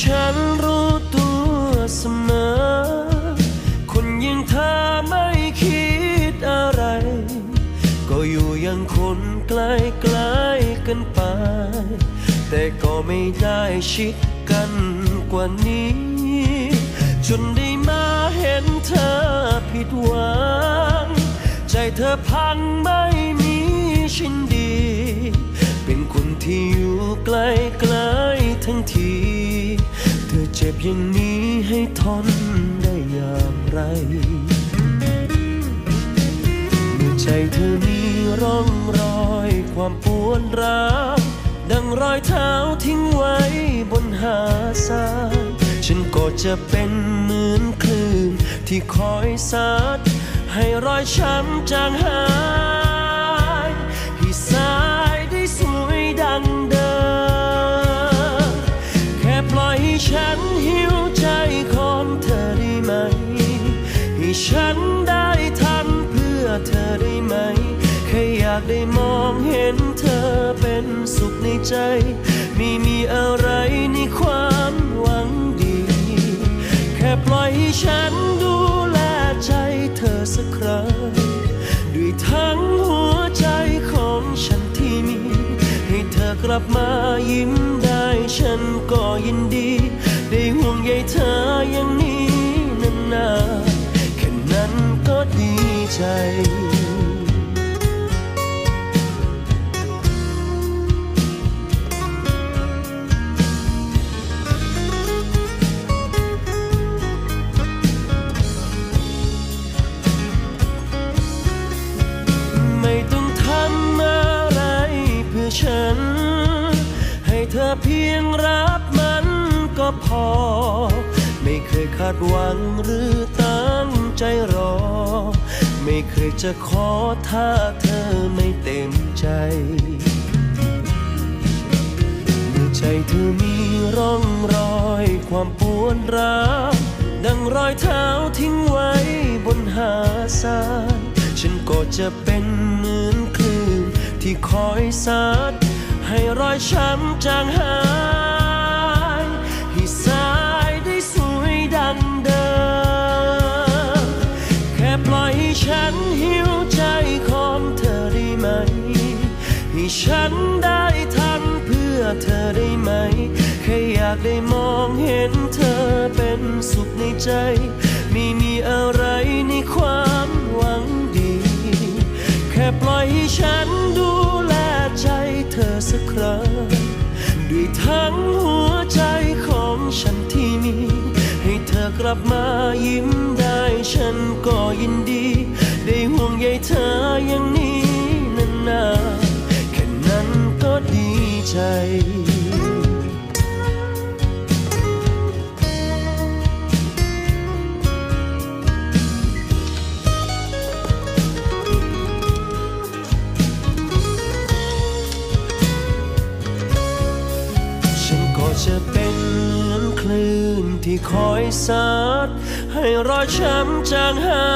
ฉันรู้ตัวเสมอ คนอยังเธอไม่คิดอะไร ก็อยู่อยังคนใกล้ใกล้ๆกันไป แต่ก็ไม่ได้ชิดกันกว่านี้ จนได้มาเห็นเธอผิดหวัง ใจเธอพังไม่มีชิ้นดี อย่างนี้ให้ทนได้อย่างไร เมื่อใจเธอมีร่องรอยความปวดร้าวดังรอยเท้าทิ้งไว้บนหาดทรายฉันก็จะเป็นเหมือนคลื่นที่คอยซัดให้รอยช้ำจางหาย ได้มองเห็นเธอเป็นสุขในใจไม่มีอะไรในความหวังดี แค่ปล่อยให้ฉันดูแลใจเธอสักครั้งด้วยทั้งหัวใจของฉันที่มี ให้เธอกลับมายิ้มได้ฉันก็ยินดี ได้ห่วงใยเธออย่างนี้นานๆแค่นั้นก็ดีใจ เธอเพียงรับมันก็พอ ไม่เคยคาดหวังหรือตั้งใจรอ ไม่เคยจะขอถ้าเธอไม่เต็มใจ เมื่อใจเธอมีร่องรอยความปวดร้าวดังรอยเท้าทิ้งไว้บนหาดทรายฉันก็จะเป็นเหมือนคลื่นที่คอยซัด ให้รอยช้ำจางหายให้สายได้สวยดังเดิม แค่ปล่อยให้ฉันหิวใจของเธอได้ไหม ให้ฉันได้ทำเพื่อเธอได้ไหม แค่อยากได้มองเห็นเธอเป็นสุขในใจ ไม่มีอะไรในความหวังดี แค่ปล่อยให้ฉันดูแลใจ เธอสักครั้ง ด้วยทั้งหัวใจของฉันที่มี ให้เธอกลับมายิ้มได้ฉันก็ยินดี ได้ห่วงใยเธออย่างนี้นานๆแค่นั้นก็ดีใจ ก็จะเป็นเหมือนคลื่นที่คอยซัดให้รอยช้ำจางหา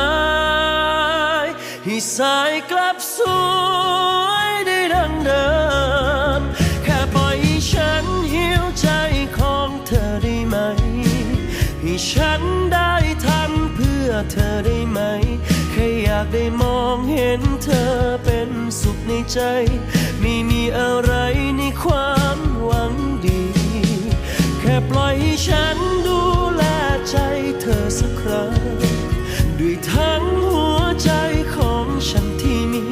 ยให้สายกลับสวยได้ดังเดิม แค่ปล่อยให้ฉันหิวใจของเธอได้ไหม ให้ฉันได้ทำเพื่อเธอได้ไหม แค่อยากได้มองเห็นเธอเป็นสุขในใจ ไม่มีอะไร ฉันที่มี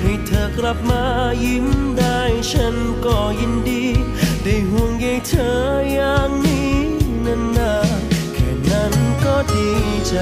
ให้เธอกลับมายิ้มได้ ฉันก็ยินดี ได้ห่วงใยเธออย่างนี้นานๆแค่นั้นก็ดีใจ